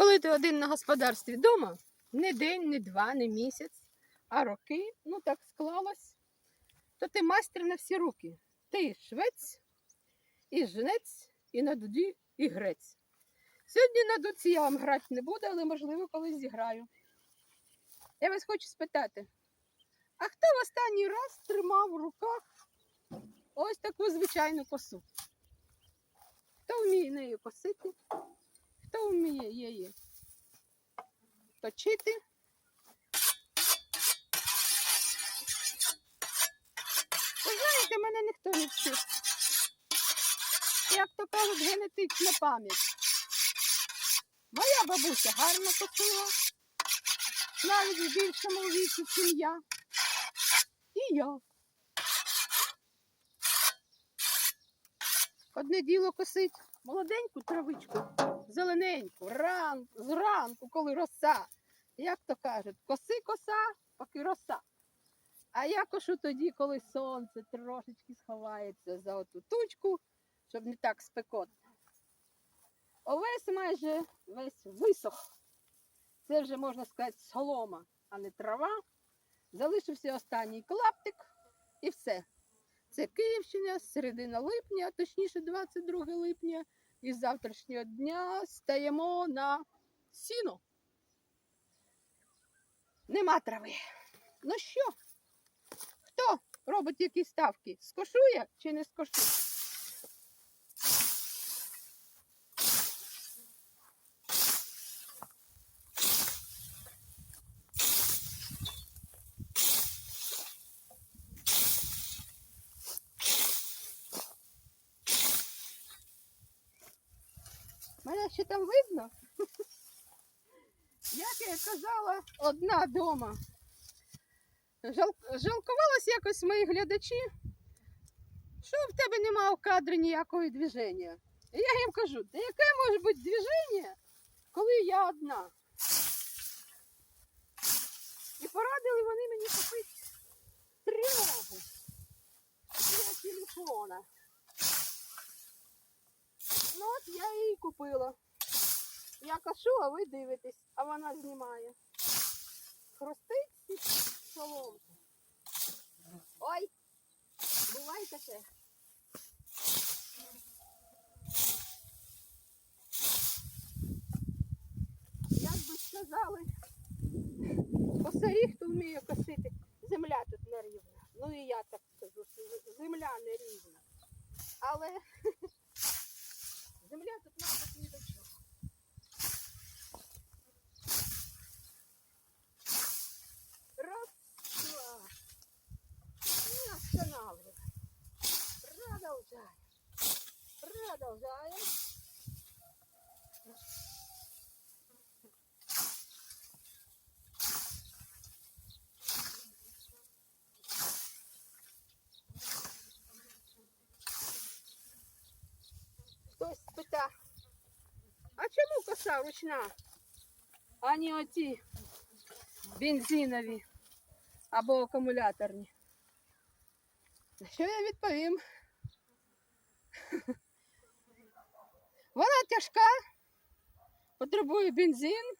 Коли ти один на господарстві вдома, не день, не два, не місяць, а роки, ну так склалось, то ти майстер на всі руки. Ти і швець, і жнець, і на дуді, і грець. Сьогодні на дудці я вам грати не буду, але можливо колись зіграю. Я вас хочу спитати, а хто в останній раз тримав в руках ось таку звичайну косу? Хто вміє нею косити? Хто вміє її точити? Ви знаєте, мене ніхто не вчив. Як то кажуть, генетична пам'ять. Моя бабуся гарно косила, навіть в більшому віці, ніж я. І я. Одне діло косить молоденьку травичку, зелененьку, ран, зранку, коли роса. Як то кажуть, коси коса, поки роса. А я кошу тоді, коли сонце трошечки сховається за оту тучку, щоб не так спекотно. Овесь майже весь висох. Це вже можна сказати солома, а не трава. Залишився останній клаптик і все. Це Київщина, середина липня, точніше 22 липня. І з завтрашнього дня стаємо на сіно. Нема трави. Ну що? Хто робить якісь ставки? Скошує чи не скошує? Ще там видно? Як я казала, одна дома. Жал... Жалкувалась якось мої глядачі, що в тебе нема в кадрі ніякого движення. І я їм кажу, та яке може бути движення, коли я одна? І порадили вони мені купити тривогу для телефона. Ну от я її купила. Кашу, а ви дивитесь, а вона знімає. Хрустить соломку. Ой, буває таке. Як би сказали, косарі, хто вміє косити, Продолжаем. Хтось спита, а чому коса ручна, а не оті бензинові або акумуляторні? На що я відповім? Вона тяжка, потребує бензин,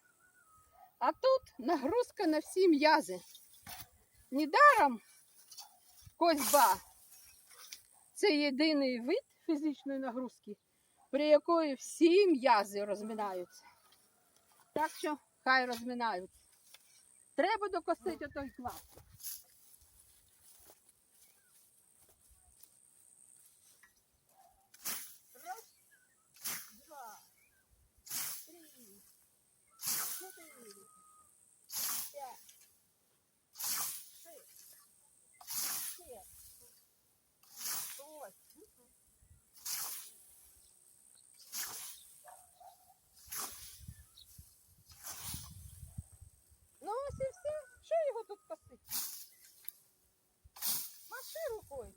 а тут нагрузка на всі м'язи. Недаром козьба це єдиний вид фізичної нагрузки, при якої всі м'язи розминаються. Так що хай розминаються. Треба докосити той клаптик. Раз, два, три, чотири, п'ять, шість, сім, восемь. Ну ось і все. Що його тут косить? Маши рукою.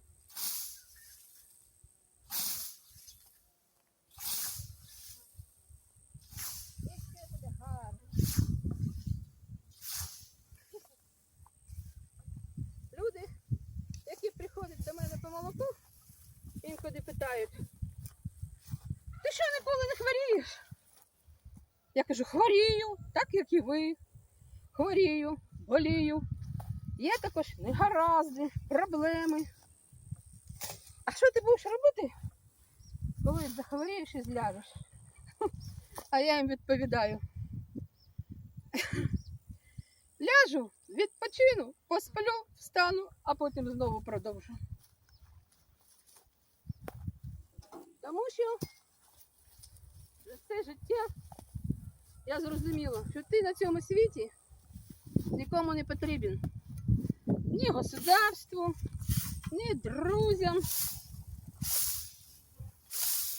І все буде гарно. Люди, які приходять до мене по молоку, інколи питають, ти що ніколи не хворієш? Я кажу, хворію, так як і ви. Хворію, болію. Є також негаразди, проблеми. А що ти будеш робити, коли захворієш і зляжеш? А я їм відповідаю. Ляжу, відпочину, посплю, встану, а потім знову продовжу. Тому що за це життя я зрозуміла, що ти на цьому світі нікому не потрібен. Ні государству, ні друзям.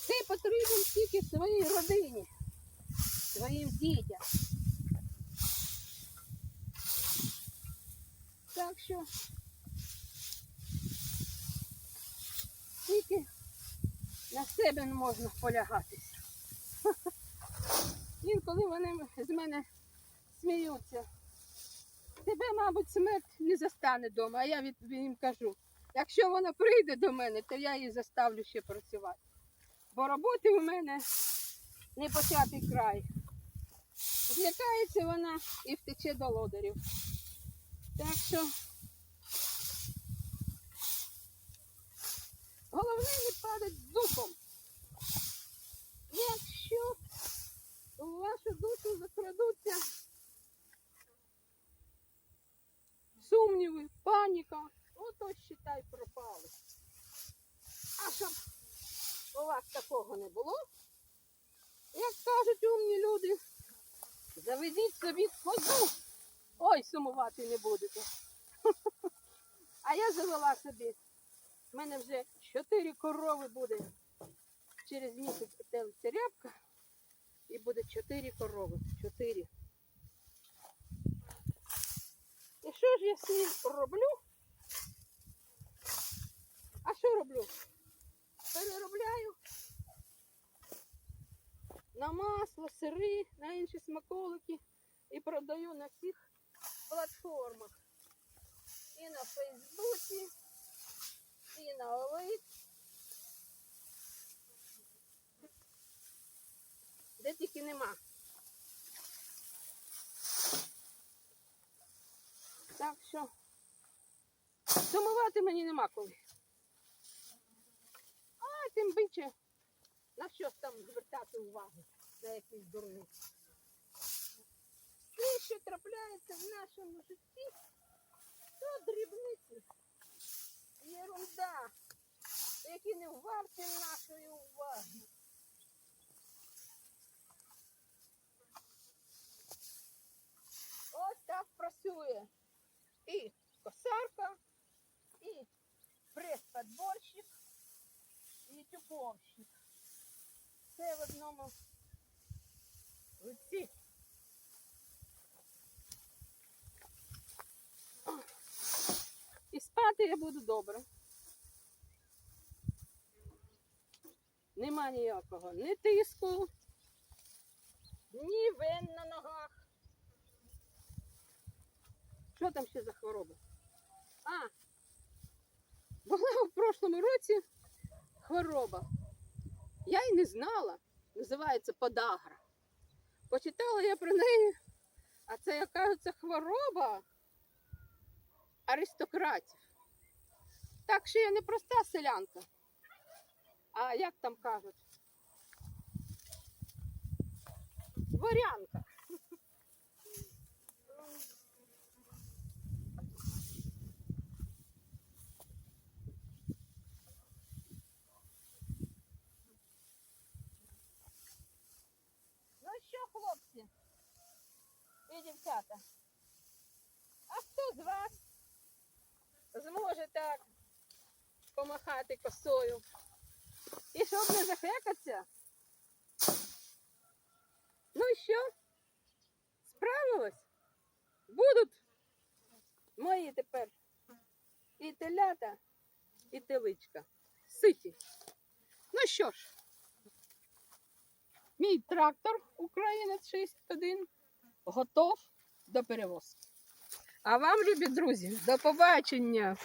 Ти потрібен тільки своїй родині, своїм дітям. Так що тільки на себе не можна полягатися. Інколи вони з мене сміються. Тебе, мабуть, смерть не застане вдома, а я їм кажу, якщо вона прийде до мене, то я її заставлю ще працювати. Бо роботи у мене не початий край. Злякається вона і втече до лодерів. Так що головне не падати духом. Якщо у вашу душу закрадуться сумніви, паніка, ото считай пропали. А щоб у вас такого не було, як кажуть умні люди, заведіть собі козу. Ой, сумувати не будете. А я завела собі. У мене вже чотири корови буде. Через місяць телиться рябка і буде чотири корови. Чотири. І що ж я з ним роблю? А що роблю? Переробляю на масло, сири, на інші смаколики і продаю на всіх платформах. І на Фейсбуці, і на Олик. Де тільки нема. Так що сумувати мені нема коли. А тим биче, на щось там звертати увагу, на якісь дурниці. Все, що трапляється в нашому житті, то дрібниці. Єрунда, які не варті нашої уваги. Ось так працює і косарка, і прес-подборщик, і тюковщик. Все в одному лиці. І спати я буду добре. Нема ніякого ні тиску, ні вен на ногах. Що там ще за хвороба? А, була в прошлому році хвороба. Я й не знала. Називається подагра. Почитала я про неї, а це, як кажеться, хвороба аристократів. Так що я не проста селянка. А як там кажуть? Дворянка. Ну що, хлопці і дівчата? А хто з вас зможе так помахати косою? І щоб не захекатися? Ну і що? Справилась? Будуть мої тепер і телята, і теличка. Ситі. Ну що ж, мій трактор Українець 61 готов до перевозки. А вам, любі друзі, до побачення!